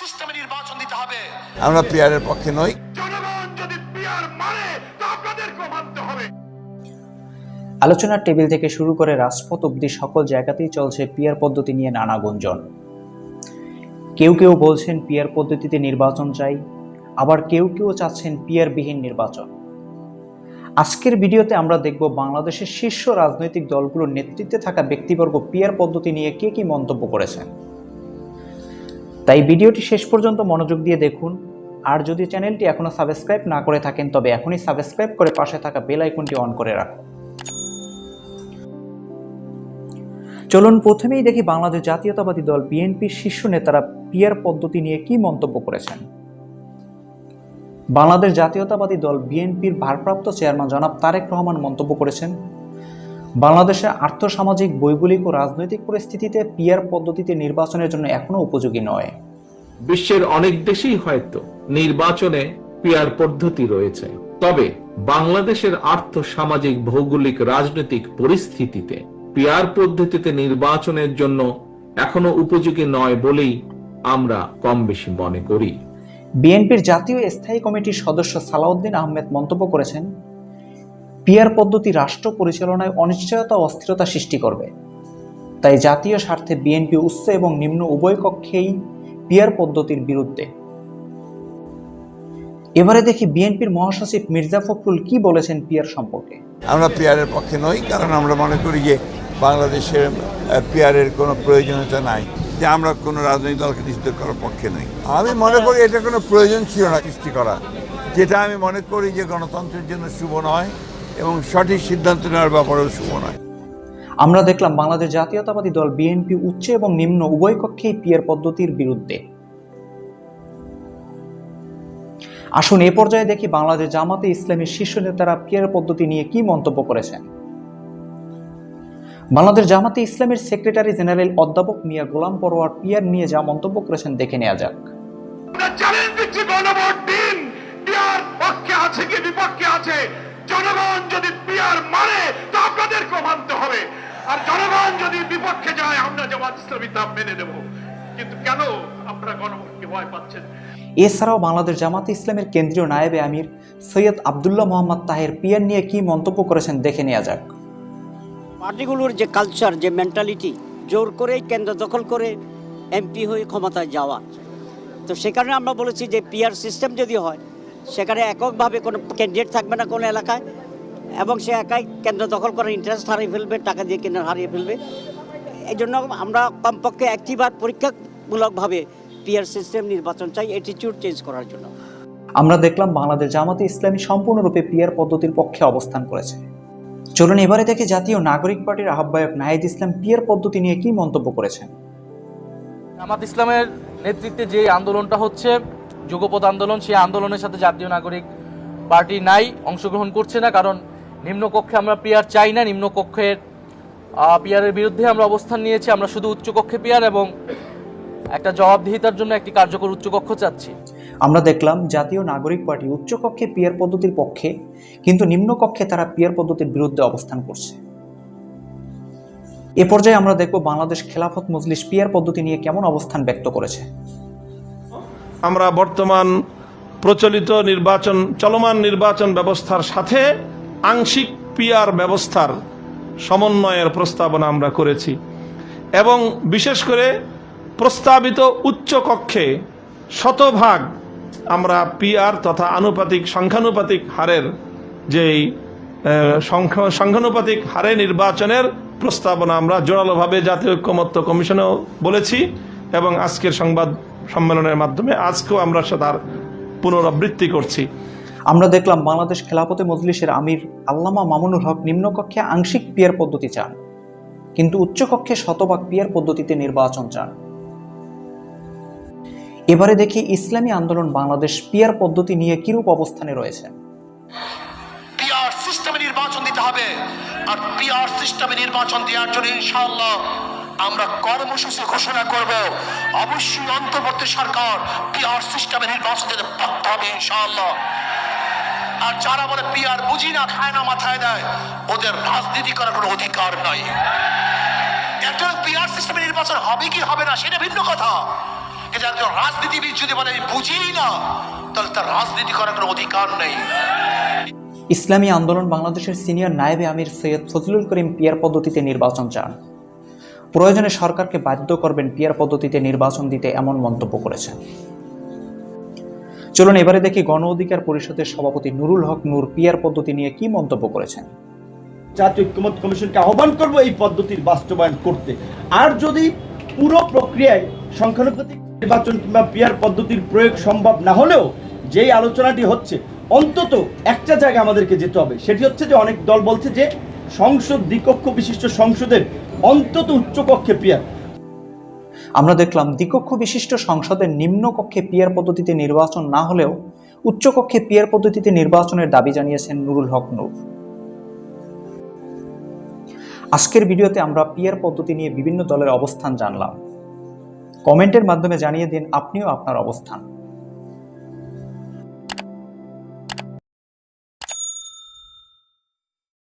সিস্টেমে নির্বাচন দিতে হবে। আমরা পিয়ারের পক্ষে নই। জনগণ যদি পিয়ার মানে তা আপনাদেরকেও মানতে হবে। আলোচনার টেবিল থেকে শুরু করে রাজপথ অবধি সকল জায়গাতেই চলছে পিয়ার পদ্ধতি নিয়ে নানা গুঞ্জন। কেউ কেউ বলছেন পিয়ার পদ্ধতিতে নির্বাচন চাই আবার কেউ কেউ চাচ্ছেন পিয়ারবিহীন নির্বাচন। আজকের ভিডিওতে আমরা দেখব বাংলাদেশের শীর্ষ রাজনৈতিক দলগুলোর নেতৃত্বে থাকা ব্যক্তিবর্গ পিয়ার পদ্ধতি নিয়ে কে কি মন্তব্য করেছেন। তাই ভিডিওটি শেষ পর্যন্ত মনোযোগ দিয়ে দেখুন। আর যদি চ্যানেলটি এখনও সাবস্ক্রাইব না করে থাকেন, তবে এখনই সাবস্ক্রাইব করে পাশে থাকা বেল আইকনটি অন করে রাখুন। চলুন প্রথমেই দেখি বাংলাদেশ জাতীয়তাবাদী দল বিএনপির শীর্ষ নেতারা পিয়ার পদ্ধতি নিয়ে কি মন্তব্য করেছেন। বাংলাদেশ জাতীয়তাবাদী দল বিএনপির ভারপ্রাপ্ত চেয়ারম্যান জনাব তারেক রহমান মন্তব্য করেছেন বাংলাদেশের আর্থসামাজিক ভৌগোলিক ও রাজনৈতিক পরিস্থিতিতে পিয়ার পদ্ধতিতে নির্বাচনের জন্য এখনও উপযোগী নয়। বিশ্বের অনেক দেশেই হয়তো নির্বাচনে পিয়ার পদ্ধতি রয়েছে। তবে বাংলাদেশের আর্থ সামাজিক ভৌগোলিক রাজনৈতিক পরিস্থিতিতে পিয়ার পদ্ধতিতে নির্বাচনের জন্য এখনও উপযোগী নয় বলেই আমরা কম বেশি মনে করি। বিএনপির জাতীয় স্থায়ী কমিটির সদস্য সালাউদ্দিন আহমেদ মন্তব্য করেছেন পিয়ার পদ্ধতি রাষ্ট্র পরিচালনায় অনিশ্চয়তা অস্থিরতা সৃষ্টি করবে। তাই জাতীয় স্বার্থে বিএনপি উচ্চ এবং নিম্ন উভয় কক্ষেই পিয়ার পদ্ধতির বিরুদ্ধে। এবারে দেখি বিএনপির মহাসচিব মির্জা ফখরুল কি বলেছেন পিয়ার সম্পর্কে। আমরা পিয়ারের পক্ষে নই, কারণ আমরা মনে করি যে বাংলাদেশের পিয়ারের কোনো প্রয়োজনীয়তা নাই, যে আমরা কোনো রাজনৈতিক দলকে নিষিদ্ধ করার পক্ষে নই। আমি মনে করি এটা কোনো প্রয়োজন ছিল না সৃষ্টি করা। যেটা আমি মনে করি যে গণতন্ত্রের জন্য শুভ নয় এবং সঠিক সিদ্ধান্ত নেওয়ার ব্যাপারেও শুভ নয়। আমরা দেখলাম বাংলাদেশ জাতীয়তাবাদী দল বিএনপি উচ্চ এবং নিম্ন উভয় কক্ষেই পিয়ার পদ্ধতির বিরুদ্ধে। আসুন এ পর্যায়ে দেখি বাংলাদেশ জামাতে ইসলামের শীর্ষ নেতারা পিয়ার পদ্ধতি নিয়ে কি মন্তব্য করেছেন। বাংলাদেশ জামাতে ইসলামের সেক্রেটারি জেনারেল অধ্যাপক মিয়া গোলাম পরোয়ার পিয়ার নিয়ে যা মন্তব্য করেছেন দেখে নেওয়া যাক। চ্যালেঞ্জ দিচ্ছি গণভোট দিন। পিয়ার পক্ষে আছে কি বিপক্ষে আছে? জনগণ যদি পিয়ার মানে তা আপনাদেরকেও মানতে হবে। আর জনগণ যদি বিপক্ষে যায় আমরা জামাত ইসলামী তা মেনে নেব। কিন্তু কেন আপনারা গণভোটকে ভয় পাচ্ছেন? এছাড়াও বাংলাদেশ জামাতে ইসলামের কেন্দ্রীয় নায়েবে আমির সৈয়দ আবদুল্লাহ মোহাম্মদ তাহের পিয়ার নিয়ে কি মন্তব্য করেছেন দেখে নেওয়া যাক। পার্টিগুলোর যে কালচার যে মেন্টালিটি জোর করেই কেন্দ্র দখল করে এমপি হয়ে ক্ষমতায় যাওয়া। তো সে কারণে আমরা বলেছি যে পিয়ার সিস্টেম যদি হয় সেখানে এককভাবে কোনো ক্যান্ডিডেট থাকবে না কোনো এলাকায় এবং সে একাই কেন্দ্র দখল করার ইন্টারেস্ট হারিয়ে ফেলবে টাকা দিয়ে কেন্দ্র হারিয়ে ফেলবে। এই জন্য আমরা কমপক্ষে একটিবার পরীক্ষামূলকভাবে পিয়ার সিস্টেম নির্বাচন চাই অ্যাটিটিউড চেঞ্জ করার জন্য। আমরা দেখলাম বাংলাদেশ জামাতে ইসলামী সম্পূর্ণরূপে পিয়ার পদ্ধতির পক্ষে অবস্থান করেছে। চলুন এবারে দেখে জাতীয় নাগরিক পার্টির আহ্বায়ক নাহিদ ইসলাম পিয়ার পদ্ধতি নিয়ে কি মন্তব্য করেছেন। জামাত ইসলামের নেতৃত্বে যে আন্দোলনটা হচ্ছে যুগপথ আন্দোলন, সেই আন্দোলনের সাথে জাতীয় নাগরিক পার্টি নাই, অংশগ্রহণ করছে না, কারণ নিম্নকক্ষে আমরা পিয়ার চাই না, নিম্নকক্ষের পিয়ারের বিরুদ্ধে আমরা অবস্থান নিয়েছি, আমরা শুধু উচ্চকক্ষে পিয়ার এবং একটা জবাবদিহিতার জন্য একটি কার্যকর উচ্চকক্ষ চাচ্ছি। আমরা দেখলাম জাতীয় নাগরিক পার্টি উচ্চকক্ষে পিয়ার পদ্ধতির পক্ষে, কিন্তু নিম্নকক্ষে তারা পিয়ার পদ্ধতির বিরুদ্ধে অবস্থান করছে। এ পর্যায়ে আমরা দেখব বাংলাদেশ খেলাফত মজলিস পিয়ার পদ্ধতি নিয়ে কেমন অবস্থান ব্যক্ত করেছে। আমরা বর্তমান প্রচলিত নির্বাচন, চলমান নির্বাচন ব্যবস্থার সাথে আংশিক পিয়ার ব্যবস্থার সমন্বয়ের প্রস্তাবনা আমরা করেছি। এবং বিশেষ করে প্রস্তাবিত উচ্চ কক্ষে শতভাগ আমরা পিআর তথা আনুপাতিক, সংখ্যানুপাতিক হারের যেই সংখ্যা- সংখ্যানুপাতিক হারে নির্বাচনের প্রস্তাবনা আমরা জোরালোভাবে জাতীয় ঐক্যমত্য কমিশনেও বলেছি এবং আজকের সংবাদ সম্মেলনের মাধ্যমে আজকেও আমরা তার পুনরাবৃত্তি করছি। আমরা দেখলাম বাংলাদেশ খেলাফতে মজলিসের আমির আল্লামা মামুনুল হক নিম্নকক্ষে আংশিক পিয়ার পদ্ধতি চান কিন্তু উচ্চকক্ষে শতভাগ পিয়ার পদ্ধতিতে নির্বাচন চান। এবারে দেখি ইসলামী আন্দোলন বাংলাদেশ পিয়ার পদ্ধতি নিয়ে কিরূপ অবস্থানে রয়েছে। পিআর সিস্টেমে নির্বাচন দিতে হবে আর পিআর সিস্টেমে নির্বাচন দেওয়ার জন্য ইনশাআল্লাহ আমরা কর্মসূচি ঘোষণা করব। অবশ্যই অন্তর্বর্তী সরকার পিআর সিস্টেমে নির্বাচন হবে ইনশাআল্লাহ। আর যারা বলে পিআর বুঝি না, খায় না, মাথায় দেয়, ওদের রাজনীতি করার কোনো অধিকার নাই। সিস্টেমে নির্বাচন হবে কি হবে না, সেটা ভিন্ন কথা। কিন্তু একজন রাজনীতিবিদ যদি বলে, আমি বুঝি না, তাহলে তার রাজনীতি করার কোনো অধিকার নেই। ইসলামী আন্দোলন বাংলাদেশের সিনিয়র নায়েবে আমির সৈয়দ ফজলুল করিম পিয়ার পদ্ধতিতে নির্বাচন চান। প্রয়োজনে সরকারকে বাধ্য করবেন পিয়ার পদ্ধতিতে নির্বাচন দিতে এমন মন্তব্য করেছেন। চলুন এবারে দেখি গণ অধিকার পরিষদের সভাপতি নুরুল হক নূর পিয়ার পদ্ধতি নিয়ে কি মন্তব্য করেছেন। জাতীয় ঐক্যমত কমিশনকে আহ্বান করব এই পদ্ধতির বাস্তবায়ন করতে। আর যদি পুরো প্রক্রিয়ায় সংখ্যানুপাতিক নির্বাচন কিংবা পিয়ার পদ্ধতির প্রয়োগ সম্ভব না হলেও যেই আলোচনাটি হচ্ছে, অন্তত একটা জায়গা আমাদেরকে যেতে হবে। সেটি হচ্ছে যে অনেক দল বলছে যে সংসদ দ্বিকক্ষ বিশিষ্ট সংসদের অন্তত উচ্চকক্ষে পিয়ার আমরা দেখলাম দ্বিকক্ষ বিশিষ্ট সংসদের নিম্নকক্ষে পিয়ার পদ্ধতিতে নির্বাচন না হলেও উচ্চকক্ষে পিয়ার পদ্ধতিতে নির্বাচনের দাবি জানিয়েছেন নুরুল হক নূর। আজকের ভিডিওতে আমরা পিয়ার পদ্ধতি নিয়ে বিভিন্ন দলের অবস্থান জানলাম। কমেন্টের মাধ্যমে জানিয়ে দিন আপনিও আপনার অবস্থান।